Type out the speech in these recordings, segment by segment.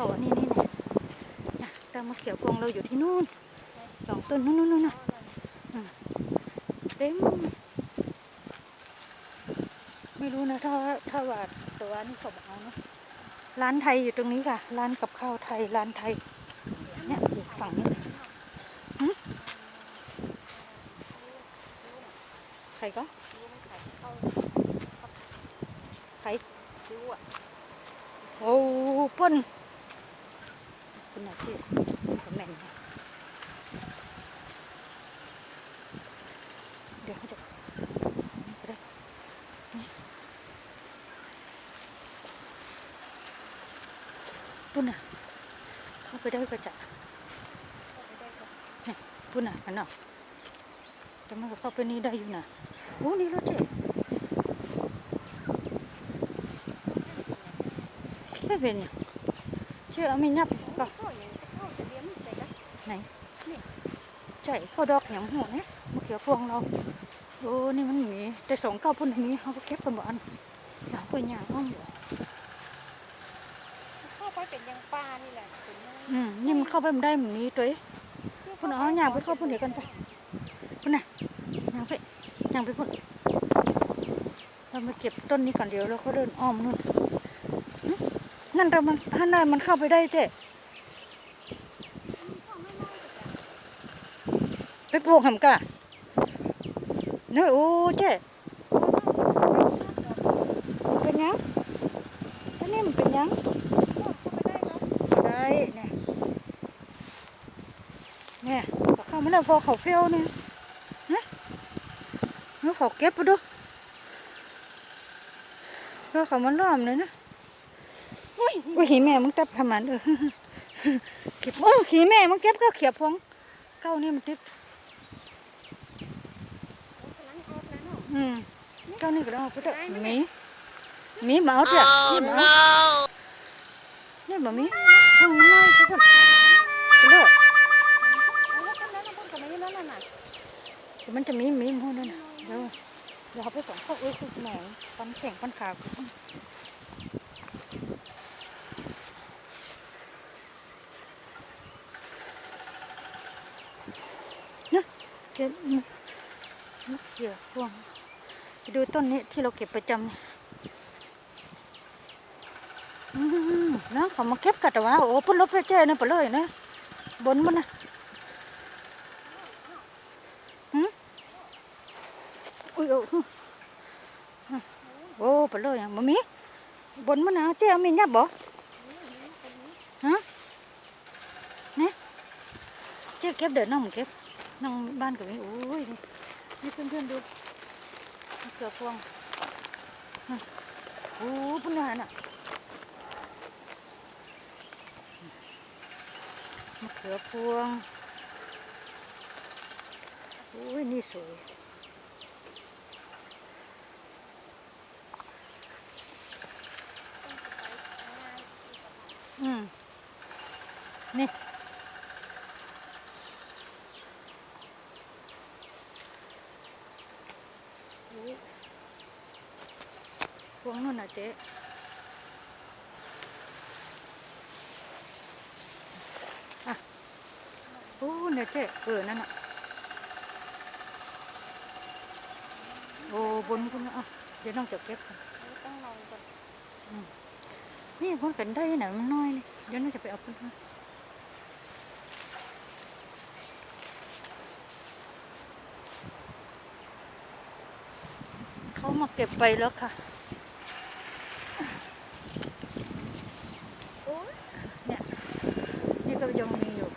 เข้าอันนี้นี่เนี่นะต่มะเขือพวงเราอยู่ที่นู่นสองต้นนู่นนู่นนะเต็มไม่รู้นะถ้าถ้าว่าตัวนี้เขาบอกเอาเนาะร้านไทยอยู่ตรงนี้ค่ะ ร้านกับข้าวไทยร้านไทยเนี่ยอยู่ฝั่งนี้ใครก็ใครซิวอะโอ้ป้น เป็นอาชีพก็แม่นเดี๋ยวเขาจะได้พุ่นน่ะ เข้าไปได้ก็จะเนี่ยปุ่นน่ะอันเนาะแต่มันก็เข้าไปนี่ได้อยู่นะโอ้นี่แล้วเจ๊ไม่เป็นเนี่ย ชื่อไม่นับก็เข้าอนไหนใช่เข้าดอกอย่างหัวเนี่ยมะเขือพวงเราโอ้นี่มันมีแต่สองเก้าพุ่นมีเขาก็เก็บกันบ่อันอยากไปย่างอ้อมบ่เข้าไปเป็นยังปลานี่แหละอืมนี่มันเข้าไปมันได้มันมีตัวเอ้ยพุ่นเอาย่างไปเข้าพุ่นเดี๋ยวกันไปพุ่นน่ะย่างไปย่างไปพุ่นเรามาเก็บต้นนี้ก่อนเดี๋ยวเราเขาเดินอ้อมนู่น นั่นเรามันถ้านั่นมันเข้าไปได้เจ๊ไปปลูกหำกะเนอะโอ้เจ๊เป็นยังอันนี้มันเป็นยังได้เนี่ยเนี่ยเข้ามาแล้วพอเขาเฟี้ยวเนี่ยนะแล้วเขาเก็บไปดูแล้วเขามันล้อมเลยนะ อุ้ยอุ้ยหีแม่มึงเก็บทำมันเออเก็บโอ้ยหีแม่มึงเก็บก็เขียบพวงเก้านี่มันติดกำลังออกแล้วเนาะอืมเก้านี่ก็ได้เอาไปเถอะหมีหมีมาเอาเถอะนี่มาเอานี่บ่มีพวงมันน้อยทุกคนไปเลยแล้วกันแล้วนะพุ่นกับไม่นั่นน่ะเดี๋ยวมันจะมีมีมห้นั่นน่ะเดี๋ยวเดี๋ยวเขาไปส่งเข้าเอ้ยคือแหมปันแข่งปันขานะเก็บมะเขือพวงไปดูต้นนี้ที่เราเก็บประจำเนี่ยนะเขามาเก็บกัดแต่ว่าโอ้พุ่นลบไปเจ้นะไปเลยนะบนมันนะอุ้ยโอ้โอ้ไปเลยอะมามีบนมันนะเตี้ยมีนับบ่ฮะเนี่ยเจ๊เก็บเดินน้องเก็บ น้องบ้านกับมีโอ้ยนี่นี่เพื่อนๆดูมะเขือพวงฮะโอ้พุ่นน่ะน่ะมะเขือพวงโอ้ยนี่สวยอืมนี่อุ๊ยพวงนู่นน่ะ เจ๊อะโอ้เนี่ยเจ๊เออ นั่นน่ะโอ้บนคุณอะเดี๋ยวน้องจะเก็บก่อนต้องลองก่อนนี่คนกันได้ไหนะมันน้อยนี่เดี๋ยวน่าจะไปเอาคนมาเขามาเก็บไปแล้วค่ะโอ้ยเนี่ยนี่ก็ยังมีอยู่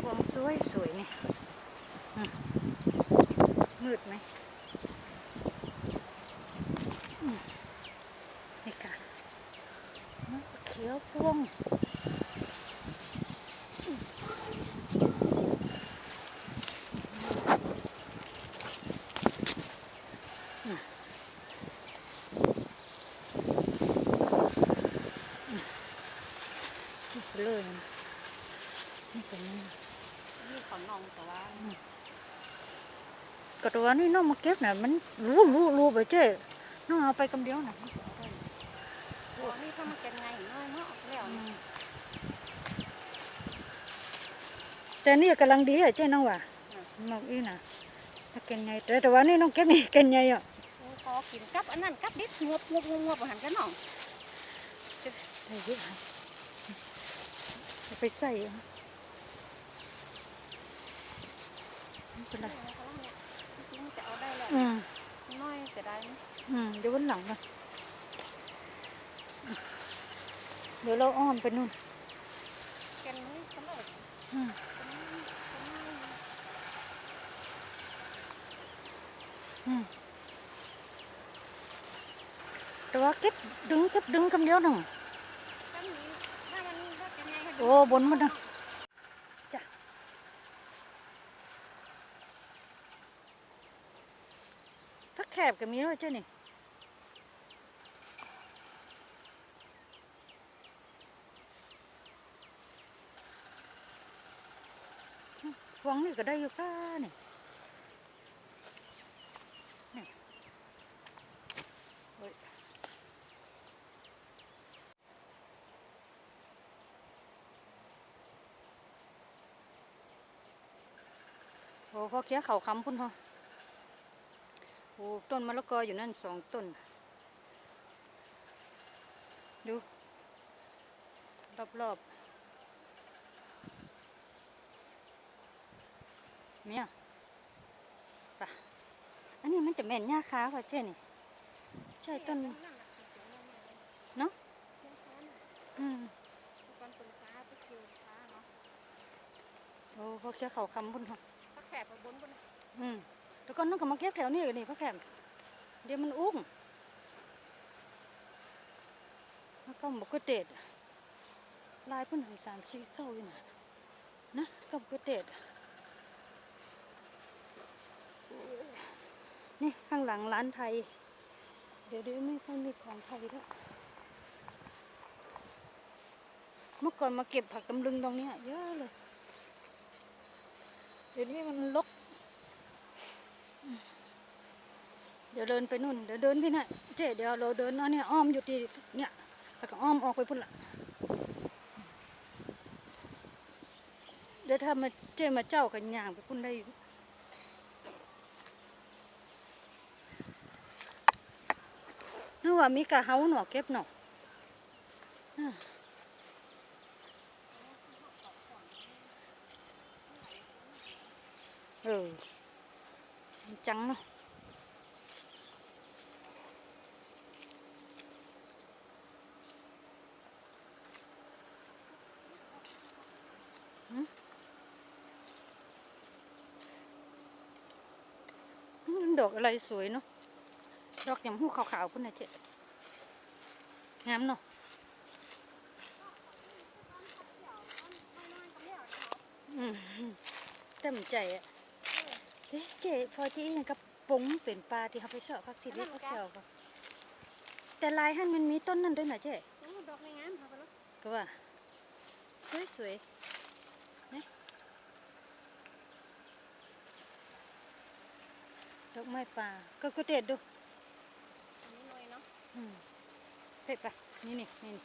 พวงสวยสวยๆนี่อืมมืดไหมอืมนี่ค่ะ มะเขียวพวงน่ะนี่ไปเลยนี่เป็นนี่นี่ขอนองแต่ว่าก็ตัวนี้น้องมาเก็บน่ะมันรู้รู้รู้ไปเจ้น้องเอาไปกำเดียวน่ะ โอ้นี่ถ้ามันจะไงน้อยเนาะแล้ว อื นี่ ม แต่นี่กำลังดีอะเจ๊น้องว่ะมากอีน่ะถ้าเก่งไงแต่แต่ว่านี่น้องเก็บนี่เก่งไงอะโอ้พอกินกับอันนั้นกับดิบงวบงวบงวบงวบหันกันน้องใส่เยอะเอาไปใส่อะไม่เป็นไรจริงๆจะเอาได้แหละอืมน้อยจะได้ไหมอืมเดี๋ยววันหลังนะเดี๋ยวเราอ้อมไปนู่นแกนนี้ก็เลยอืมอืม แต่ว่าเก็บดึงเก็บดึงคำเดียวหนึ่งถ้ามีถ้ามันว่าจะไงคะโอ้บนมันนะจ้ะพักแคบก็มีด้วยเจ้านี่ฟองนี่ก็ได้อยู่ก้านี่นี่โอ้ยโอ้ พอเคี้ยวเขาคำพุ่นพอโอ้ต้นมะละกออยู่นั่นสองต้น ดู รอบๆเนี่ยปะอันนี้มันจะแม่นหญ้าคาป่ะเจ้นี่ใช่ต้นเนาะอืมตอนเป็นฟ้าไปคิวฟ้าเนาะโอ้พอเคี้ยวเขาคำพุ่นพอถ้า แขกไปบนบนอืมแล้วก็น้องก็มาเก็บแถวนี้กันนี่พ่อแคมเดี๋ยวมันอุ้งแล้วก็บอกก็เด็ดลายเพิ่นทำสามสี่เก้าอยู่นะนะก็บอกก็เด็ดนี่ข้างหลังร้านไทย เดี๋ยวเดี๋ยวไม่ค่อยมีของไทยด้วเมื่อก่อนมาเก็บผักตำลึงตรงนี้เยอะเลย เดี๋ยวนี้มันลก เดี๋ยวเดินไปนู่น เดี๋ยวเดินพี่น่ะเจ๊เดี๋ยวเราเดินเอาะเนี่ยอ้อมอยู่ที่เนี่ยแล้วก็อ้อมออกไปพุ่นละเดี๋ยวถ้ามาเจ๊มาเจ้ากันย่างไปพุ่นได้นึกว่ามีกะเฮาหนอเก็บหนออะ เออจังเนาะดอกอะไรสวยเนาะ ดอกย่างหูขาวๆพุ่นนะเจ๊งามเนาะอืมเต็มใจอะ เจ๊เจ๊พอที่ยังกับปุ้งเป็นปลาที่เขาไปเสาะพักสิริพักเสาะก็แต่ลายหันมันมีต้นนั่นด้วยนะเจ๊โอ้ดอกไม่งามค่ะไปแล้วก็ว่าสวยๆนะดอกไม้ป่าก็ก็เด็ดดูอันนี้หน่อยเนาะอืมเผ็ดปะนี่นี่นี่นี่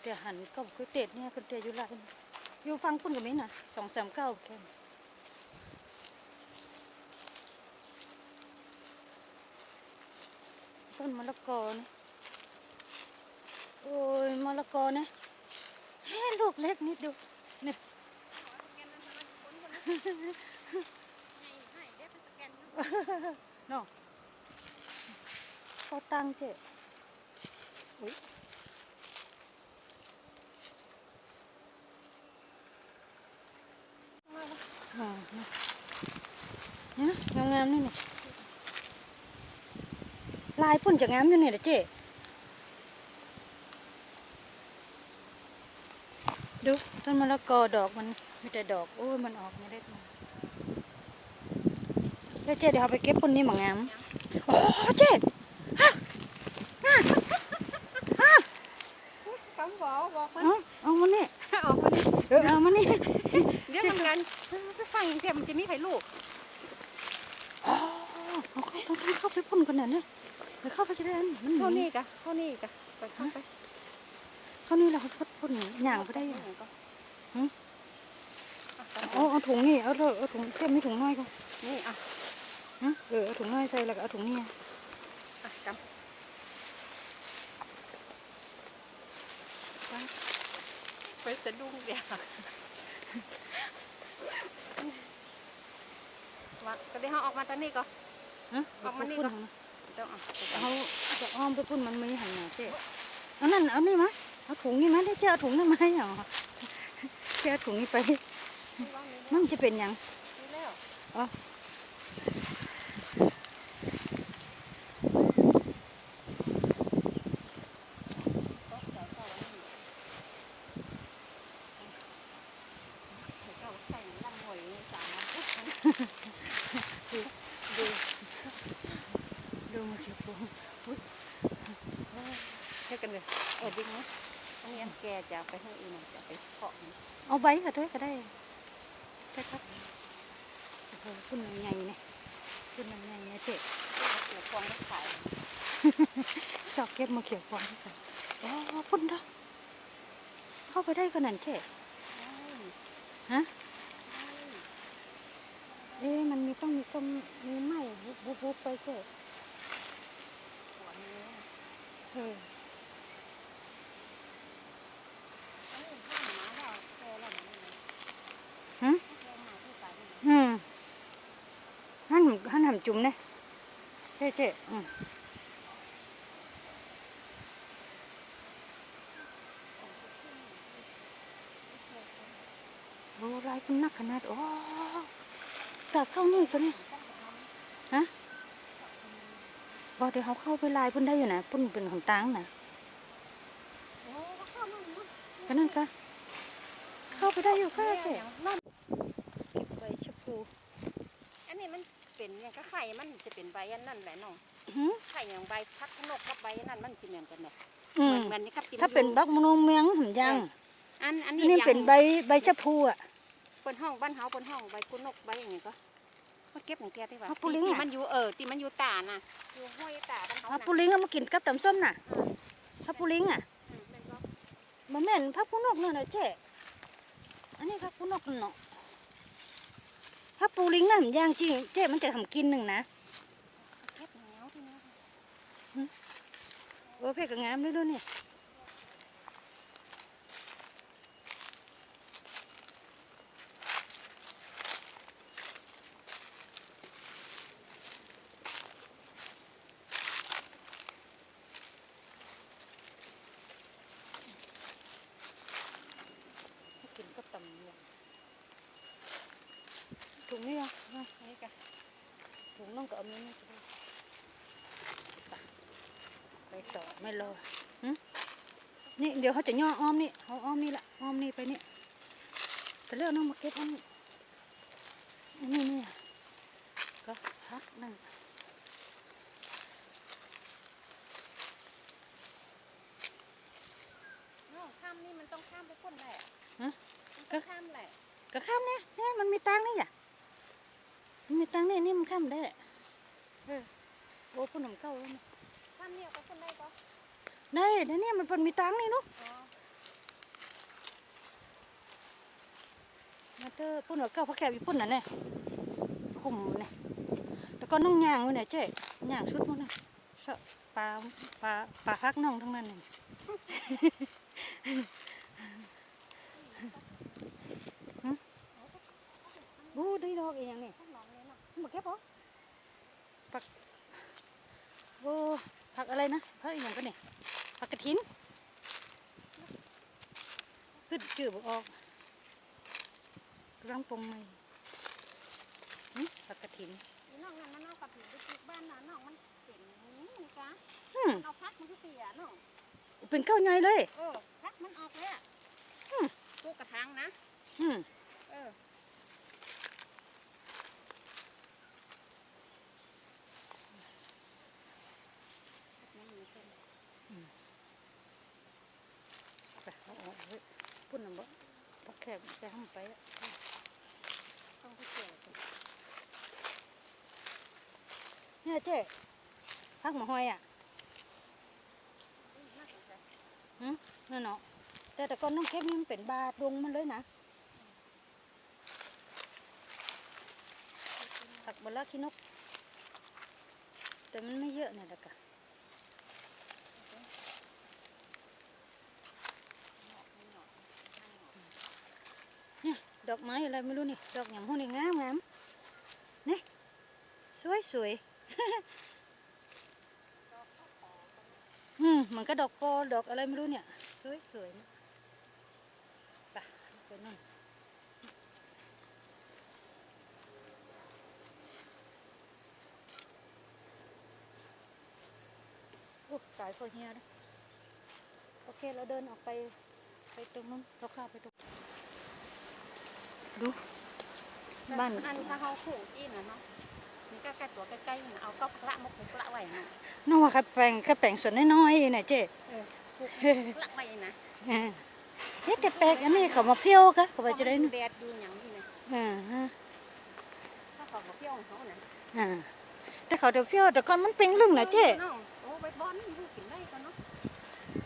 เดี๋ยวหันก็ก๋วยเตี๋ยวเนี่ยก๋วยเตี๋ยวอยู่ไรอยู่ฟังคุณกับมิ้นน่ะสองสามเก้าแค่นั้น ต้นมะละกอนะโอ้ยมะละกอนะเฮ้ลูกเล็กนิดเดียวเนี่ยแกนนั้นมันบนบนให้ให้ได้เป็นสแกนเนาะเนาะเขาตังเจ๊อุ้ยอ่าเนี่ยงามงามๆนี่นี่ ลายพุ่นจะงามอยู่นี่เด้อเจ๊ดูต้นมะละกอดอกมันมีแต่ดอกโอ้ยมันออกไม่ได้มาเดี๋ยวเจ๊เดี๋ยวเอาไปเก็บปุ่นนี่มางามโอ้เจ๊คำบอกบอกมันเอาเอามานี่ออกมาดิเออเอามานี่เดี๋ยวมันกันไปฟังอย่างเดียวมันจะมีใครลูกเอาเข้าต้องเข้าไปปุ่นกันหน่อยเนี่ย ไปเข้าไปจะได้อันมันหเท่านี้กะเท่านี้กะไปเข้าไปเข้านี่เราพุ่นปุ่นย่างไปได้ยังก็หืมอะเอาเอาถุงนี่เอาเถอะเอาถุงเก็บไม่ถุงน้อยก็นี่อะฮะเออเอาถุงน้อยใส่แล้วก็เอาถุงนี่อะกำไปสะดุ้งเดียวมาก็ได้เขาออกมาตอนนี้ก็ฮะเอามานี่พุ่ก่อน ต้องเอาเอาจะอ้อมไปพุ่นมันไม่หันหน่ะเจ๊เอานั่นเอานี่มาเอาถุงนี่มาได้เจ๊เอาถุงนี่มาให้เหรอเจ๊เอาถุงนี่ไปมันจะเป็นยังอ๋อ ก็ใส่เข้าไว้นี่ใส่เข้าใส่ลำหวยนี่สามวันปุ๊บมัน ดูดูมาเขียวปู ให้กันเลยเออดิ้งนะอันนี้อันแกจะเอาไปให้อีกหน่อยจะไปเพาะมัน เอาใบก็ด้วยก็ได้ได้ครับโอ้โหพุ่นมันใหญ่เนี่ยพุ่นมันใหญ่เนี่ยเจ๊ เกี่ยวฟองก็ขาย ชอบเก็บมาเขียวฟองด้วยกันอ๋อพุ่นเด้อ เข้าไปได้ขนาดเจ๊ฮะเอ๊ะมันมีต้องมีต้มมีไหมบุบบุบบุบไปเจ๊เออฮะอืมหั่นหั่นหำจุ่มเนี่ยเจ๊เจ๊อืมโอ้ลายเป็นนัก ขนาดโอ้ตากเข้านี่ก็นี่ฮะบอกเดี๋ยวเขาเข้าไปลายเพุ่นได้อยู่นะเพุ่นเป็นของตังนะก็นั่นก็เข้าไปได้อยู่ก็เจ๊ใบชะพูอันนี้มันเป็นอย่างก็ไข่มันจะเป็นใบอันนั่นแหละน้องหืมไข่อย่างใบพักขนกกับใบอันนั่นมันเป็นอย่างกันเนี่ยอืเหมืมอนเหมือนนี่กับถ้าเป็นบักมนงเมียงหันยังอันอันอันี้นนี้ยังเป็นใบใบชะพูอะ เปิ้นห้องบ้านเฮาเปิ้นห้องใบกุนกใบอย่างนี้ก็มาเก็บของแกดีกว่าเอาปุลิงที่อะ มันอยู่เออที่มันอยู่ตาน่ะอยู่ห้วยตาบ้านเฮาถ้าน่ะปูลิงเอามากินกับตำส้มน่ะถ้าปูลิงอะอืมแม่นบ่มันแม่นพักผู้นกนั่นนะเจ๊อันนี้พักผู้นกนั่นเนาะถ้าปูลิงนั่นย่างจริงเจ๊มันจะทำกินหนึ่งนะเก็บเหนียวที่นี่โอ้เพ่กงามด้วยด้วยนี่ให้กินกับตำเนี่ยถุงนี่อะมา นี่ก็ ถุงน้องก็เอามีนี่ก็ได้ไปไปต่อไม่รอหึ นี่เดี๋ยวเขาจะย่ออ้อมนี่เขาอ้อมนี่ละอ้อมนี่ไปนี่แต่เรื่องน้องมาเก็บอันนี้อันนี้นี่ก็พักนั่นน้องข้ามนี่มันต้องข้ามไปคนแหละฮะมันก็ข้ามแหละก็ข้ามเนี่ยเนี่ยมันมีตังค์นี่อะมันมีตังค์นี่นี่มันข้ามได้เออโอ้พุ่นหนมเก้าแล้วนี่ข้ามเนี่ยก็คนได้ก็ ได้เดี๋ยวนี้มันเป็นมีตังนี่นุ๊กมาเตอร์พุ่นหัวเก้าพระแคบอยู่พุ่นน่ะเนี่ยคุมเนี่ยแล้วก็น้องย่างไว้เนี่ยเจ๊ย่างชุดมันน่ะชอบปลาปลาปลาฮักน้องทั้งนั้นเนี่ยฮะโอ้ได้ดอกอีกอย่างนี่ข้ามน้องเนี่ยเนาะมาเก็บเหรอผักโอ้ผักอะไรนะผักอีกอย่างก็เนี่ย ผักกระถินขึ้นจืดบออกรังปงไม่หึผักกระถินอีน้องนั่นมันเอากับผิวไปปลูกบ้านน่ะน้องมันเป็นนี่นี่กะอืมเอาพักมันที่เตียน้องเป็นเก้าใหญ่เลยเออพักมันออกเลยอะอืมปลูกกระถางนะอืมเออ แคบจะห้องไปต้องไปเจอเนี่ยเจ๊พักหมอหอยอะอืมนั่นเนาะแต่แต่ก่อนน้องเข้มนี่มันเป็นบาดวงมันเลยนะผักบลัาขี้นก แต่มันไม่เยอะเนี่ยละกะ ดอกไม้อะไรไม่รู้นี่ ดอกอย่างพวกนี้งามงามนี่สวยสวยอืมมันก็ดอกโปอดอกอะไรไม่รู้เนี่ย สวยสวยนะไปไปนั่นโอ้สายโคเฮียนะโอเค เราเดินออกไป ไปตรงนู้นเราข้าไปตรง ดูบ้านอันถ้าเขาขู่จีนนะเนาะมันก็ใกล้ตัวใกล้ๆมันเอาก็พระมกพระไว้นะน้องว่าแค่แปลงแค่แปลงส่วนน้อยๆเนี่ยเจ๊พระไว้นะอ่าเฮ้ยแต่แปลกอันนี้เขามาเพี้ยวกะเขาไปจะได้ดูนะแดดดูอย่างนี้นะอ่าฮะถ้าเขาบอกเที่ยวของเขานะอ่าแต่เขาเดี๋ยวเพี้ยวแต่ก่อนมันเป็นลึงนะเจ๊โอ้ไปบอลดูกินได้ก็เนาะ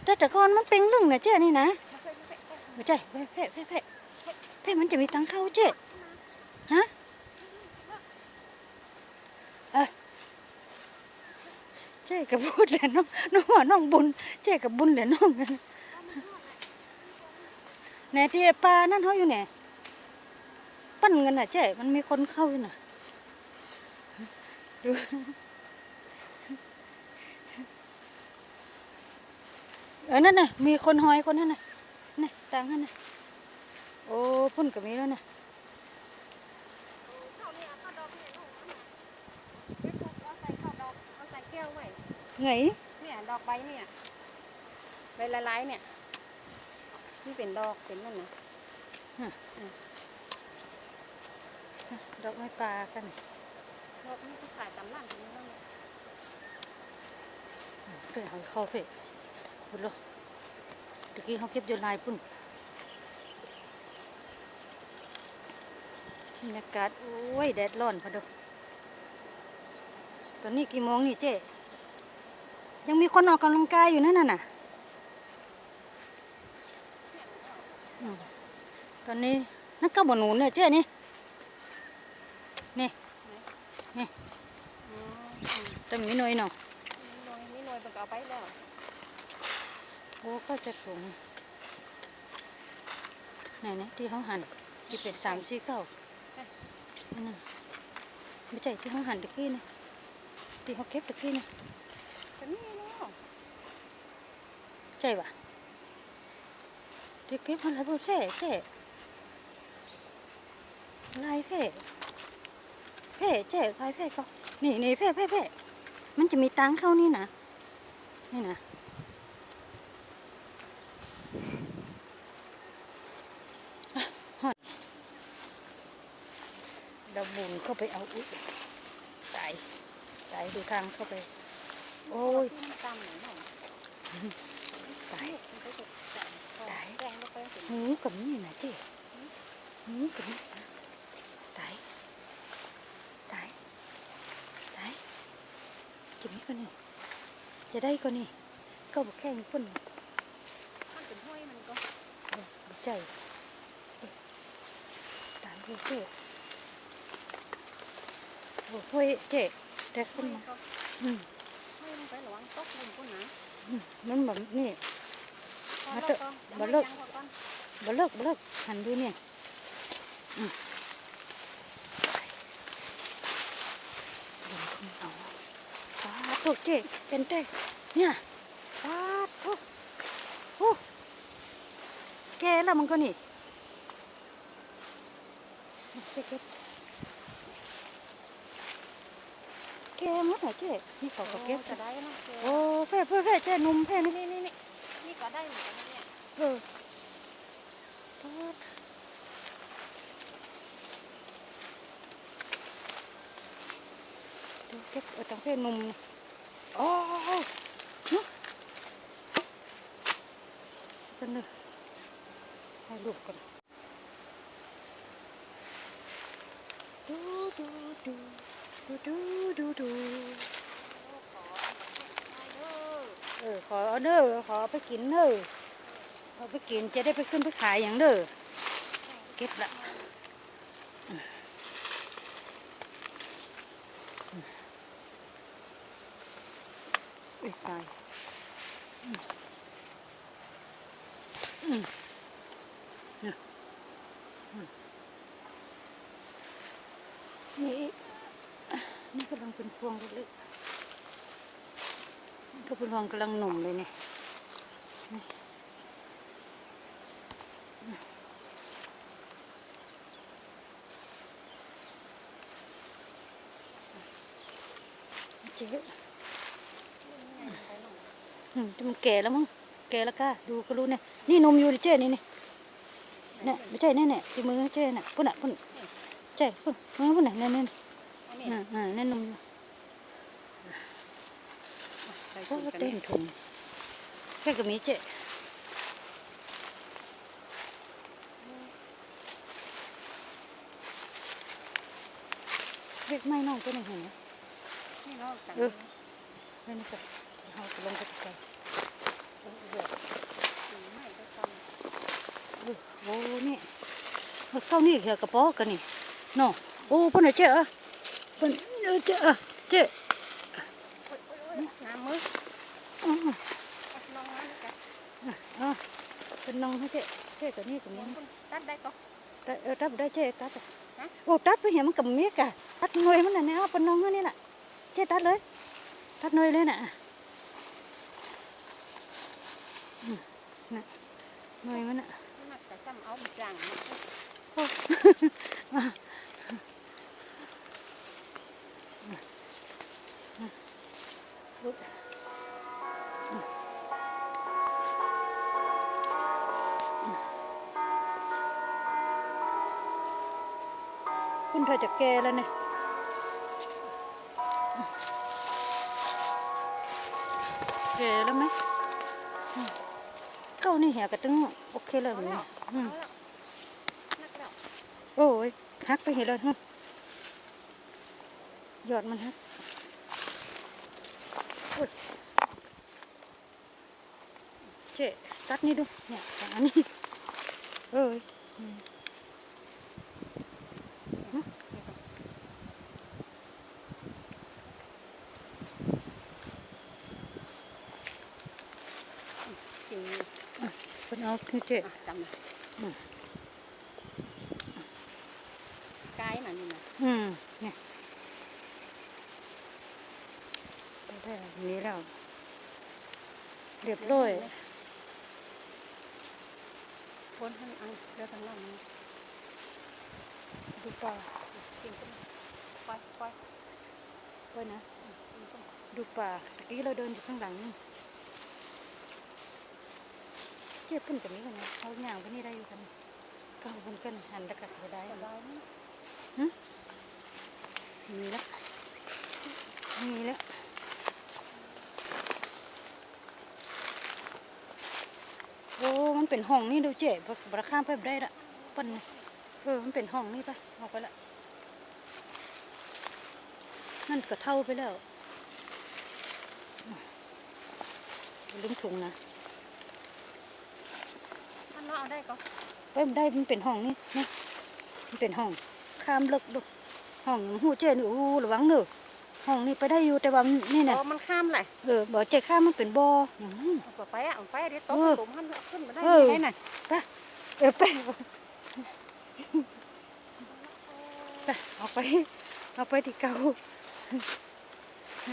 แต่แต่ก่อนมันเป็นลึงนะเจ๊นี่นะไม่เคยไม่เคยไม่ใช่เพ่เพ่เพ่ เพ่มันจะมีตังเข้าเจ๊ฮะเอ้ยเจ๊กับพูดเลยน้องน้องว่าน้องบุญเจ๊กับบุญเลยน้องไหนที่ปลานั่นเขาอยู่ไหนปั้นเงินน่ะเจ๊มันมีคนเข้าอยู่น่ะดูเออนั่นน่ะมีคนหอยคนนั้นน่ะนี่ตังนั่นน่ะ โอ้พุ่นก็มีแล้วน่ะเข้าเนี่ยเข้าดอกเนี่ยลูกนะไปปลูกเอาใส่เข้าดอกเอาใส่แก้วไว้ไงเนี่ยดอกใบเนี่ยใบละลายเนี่ยนี่เป็นดอกเป็นนั่นนะดอกไม้ปลากันดอกนี่ก็ขายตามร้านเป็นนั่นเนี่ยเพื่อเอาเข้าเพ่บุญโลตะกี้เขาเก็บอยู่ลายพุ่น บรรยากาศโอ้ยแดดร้อนพอดูตอนนี้กี่โมงนี่เจ๊ยังมีคนออกกำลังกายอยู่นั่นน่ะอืมตอนนี้นักก็บหนุนเนี่ยเจ๊นี่อ๋อแต่มีหน่อยเนาะมีหน่วยมีหน่วยเป็นก็เอาไปแล้วโอ้ก็จะสูงไหนนะที่เขาหั่นที่เป็นสามสี่เก้า นั่นน่ะไม่ใช่ที่เขาหั่นตะกี้นะที่เขาเก็บตะกี้นะแต่นี่แล้วใช่ปะที่เก็บอะไรพวกแท่แท่ลายแพร่แพร่แท่ลายแพร่ก็นี่นี่แพร่แพร่แพร่มันจะมีตังเข้านี่นะนี่นะฮอด เราบุญเข้าไปเอาอุ้ยตายตายดูทางเข้าไป โอ้ยที่มันตำไหนหน่อยตายมันก็จะแตงตายแตงลงไปถึงหมูกับนี่นะเจ๊หมูกับนี่นะตายตายตายจะมีก็นี่จะได้ก็นี่ก็บอกแค่นี้คนมันเป็นห้วยมันก็เออบ่ใจเอ๊ะตายเลยเจ๊ โอ้โหเจ๊แต่คห้วนยมาก็อืมห้วยมันไประวังตกลุมก็นะอืมมันแบบนี่พอมาเลิเถกอะก็มาเลิกยังพอก่อนบ่เลิกบ่เลิกหันดูเนี่ยอืมเดี๋ยวคุณเอาปาดโอเคเป็นเต้เนี่ยปาดโอ้โอ้แกแล้วมันก็นี่เจ๊เก็บ แกหมดเหรอเจ๊นี่เขาก็เก็บ จะได้นะเจโอ้เพ่เพ่เพ่เจ๊หนุ่มเพ่นี่นี่นี่นี่นี่ก็ได้เหมือนกันนะเนี่ยเออปาดดูเก็บเอาตังเพ่นุ่มนี่โอ้ยฮึจะนึกให้ลูกก่อนดูดูดู ดูดูดูเออขอเอาเนอขอไปกินเนอเอาไปกินจะได้ไปขึ้นไปขายอย่างเนอเก็บละอุ้ยตาย เป็นพวงเล็กๆนี่ก็เป็นพวงกำลังหนุ่มเลยเนี่ยนี่เจ๊อืมแต่มันแก่แล้วมั้ง แก่แล้วก็ดูก็รู้เนี่ย นี่นมอยู่ในเจ้นี่นี่เนี่ยไม่ใช่เนี่ยเนี่ยที่มือเจ้น่ะพุ่นอะพุ่นใช่พุ่นมือพุ่นอะเนี่ยเนี่ยอันนี้อ่าอ่าเนี่ยนมอยู่ ใส่ โอ้ถุงกันเต้นถุงแค่ก็มีเจ้เรียกไม่น้องตัวหนึ่งเห็นไหมนี่เนาะกันเออไม่นี่ก็เอาไปลงไปตะไคร้โอ้โหไม่ได้ฟังโอ้โหนี่เข้านี่เหรอกระป๋อกันนี่เนาะโอ้พุ่นน่ะเจ้อะพุ่นเออเจ้อะเจ้ โอ้ยโอ้ยโอ้ย น้ำมืออ๋อเอาลองมาดูกันอ๋อเป็นน้องให้เจ้เจ้ตัวนี้กับมนี้นตัดได้ก็ตัดเออตัดได้เจ้ตัดอะฮะโอ้ตัดไปเห็นมันกับเมียกะตัดหน่วยมันน่ะเนี่ยเอาเป็นน้องให้นี่น่ะเจ้ตัดเลยตัดหน่วยเลยน่ะอืมน่ะหน่วยมันน่ะนักแต่ซ้ำเอาบิจังมาโอ้ คุณเธอจะแก่แล้วเนี่ยแก่แล้วไหมอืมเก้านี่เหี่ยกระตึงโอเคแล้วเอาเนี่แล้ยวอืมนักแล้วโอ้ยหักไปเห็นเลยฮะยอดมันฮักโอ้ยเจ๊ตัดนี่ดูเนี่ยอย่างอันนี้เอ้ยอืม จริง เป็นเอา คือเจ๊อะจำเลยอืมกายน่ะนี่นะอืมเนี่ยได้ได้แบบนี้แล้วเรียบร้อยคนให้อันเรือทางนั้นดูปลากินกันปล่อยปล่อยไว้นะกินกันดูป่าตะกี้เราเดินอยู่ข้างหลังนี่ เจ็บขึ้นกับนี้กันนะเขาหย่างไปนี่ได้อยู่กันก็เอาคนกันหันตะกัดไปได้สบายนี่มีแล้วมีแล้วโอ้มันเป็นห้องนี่ดูเจ็บบราข้ามไปบ่ได้ละปั้นนี่เออมันเป็นห้องนี่ไปเอาไปละนั่นก็เท่าไปแล้วลืมถุงนะ ท่านเนาะเอาได้ก็เอ้ยมันได้มันเป็นห้องนี่นี่มันเป็นห้องข้ามเลิกดูห้องหูเจนี่อู้ระวังเนอะห้องนี่ไปได้อยู่แต่ว่ามันนี่โอ้นะมันข้ามแหละเออบ่เจข้ามมันเป็นบ่ออย่างนั้นเอาไปอะเอาไปเดี๋ยวตกเออหลุมมันเอาขึ้นมาได้เออยังไงน่ะเออไปไปเอาไปเอาไปที่เก่า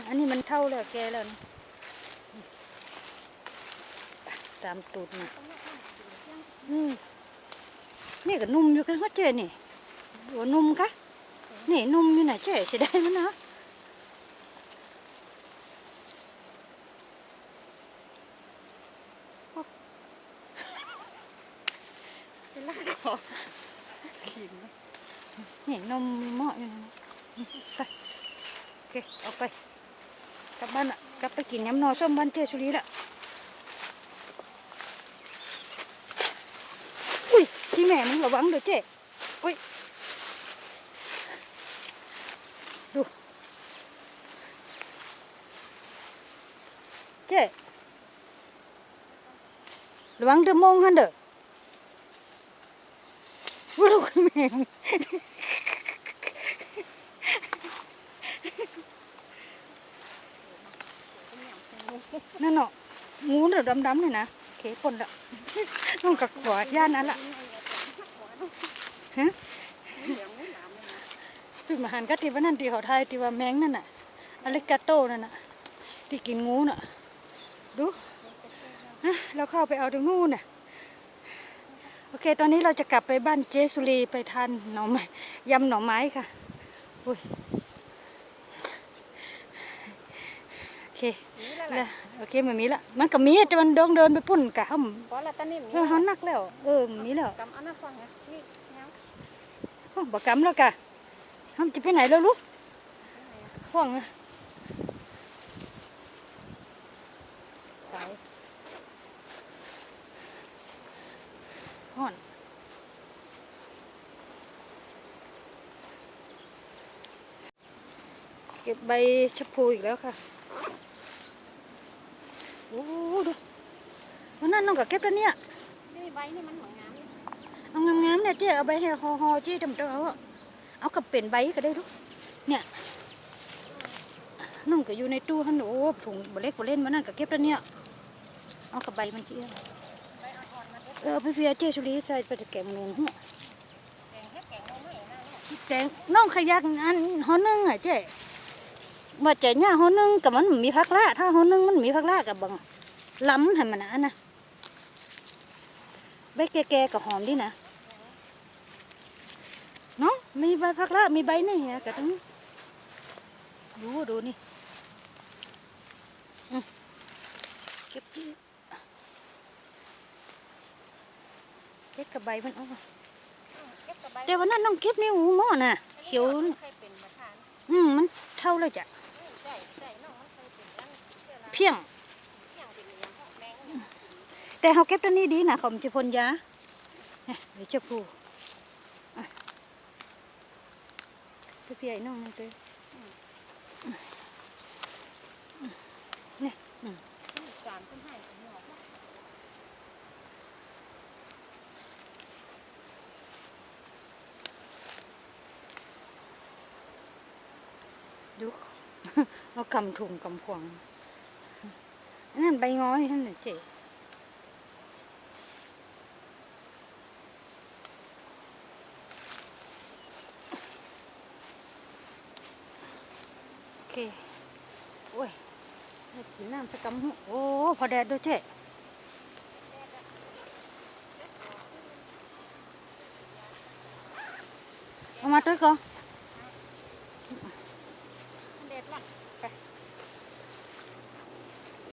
อันนี้มันเท่าแล้วแกแล้วนะตามตูดนะอืม นี่ก็นุ่มอยู่กันว่าเจนี่หัวนุ่มกะนี่นุ่มอยู่ไหนะเจจะได้มั้ยนะเป็นลากคอกินนี่นมมีหม้ออยู่นะไปโอเคเอาไปกลับบ้านละกลับไปกินยำนอส้มบ้านเจสุรีละอุ้ยที่ แม่มึงระวังเด้อเจ๊อุ้ยดูเจ๊ระวังเด้อมองหันเด้อว่าลูกแม่งโอ้นั่นเนาะงูเดือดดำๆเลยนะโอเคปนละน้องกับหัวย่านนั้นละ ฮะเหลืองไม่หลามเลยนะคือมาหันก็ที่ว่านั่นที่เขาไทยที่ว่าแมงนั่นน่ะอเลกาโตนั่นน่ะที่กินงูน่ะ ดูฮะเราเข้าไปเอาตรงนู้นน่ะโอเค ตอนนี้เราจะกลับไปบ้านเจสุรีไปทานหน่อไม้ยำหน่อไม้ค่ะอุ้ยโอเคนี่แหละแล้วโอเคมันมีละมันก็มีแต่มันเดินเดินไปปุ่นกะเขาเพราะละตอนนี้เออเขานักแล้ว เออมีแล้วกำอันนั้นฟังไงนี่แนวโอ้ บอกกำแล้วกะเขาจะไปไหนแล้วลูกห่วงอะไปห่อนเก็บใบชะพูอีกแล้วค่ะ โอ้ดูวันนั้นน้องก็เก็บแล้วเนี่ย นี่ใบนี่มันเหมือน เอางามๆเนี่ยเจ๊เอาใบให้ห่อๆเจ๊จำเจ้าเอาเอากับเป็นใบก็ได้ลูกเนี่ยน้องก็อยู่ในตู้ฮันโอ้ถุงบเล็กบเล่นมานั่นก็เก็บแล้วเนี่ยเอากับใบมันเจ๊เออเอาไปเฟียเจ๊ชุลีใส่ไปแต่แกงนูนหัวแกงแค่แกงเอาไม่นะเนี่ยแกงน้องขยักอันห่อนึงอะเจ๊ว่าเจ๊เนี่ยห่อนึงกับมันมีผักละถ้าห่อนึงมันมีผักละกับบังล้ำให้มันนะนะใบแก่ๆกับหอมดีนะ มีใบพักละมีใบนี่ฮะกะทั้งดูดูนี่อืมเก็บที่เก็บกับใบมันเอามาเก็บกับใบแต่วันนั้นน้องเก็บนี่หูหม้อน่ะเขียวเคยเป็นประธานอืมมันเท่าเลยจ้ะใจใจน้องมันเคยเป็นยังเวลาเพียงเที่ยงเป็นอย่างพวกแมงเนี่ยแต่เขาเก็บตัวนี้ดีนะเขามันจะพ่นยาเนี่ยเดี๋ยวจะพูอะ ไปเพียไอ้น้องนั่นเลยจามต้นไห้หอกดูเอากำถุงกำขวางนั่นใบง้อยนั่นเจ๊โอเคโอ้ยได้กิ น้ำสักกำหูโอ้ พอแดดด้วยเจ๊เอามาด้วยก่อน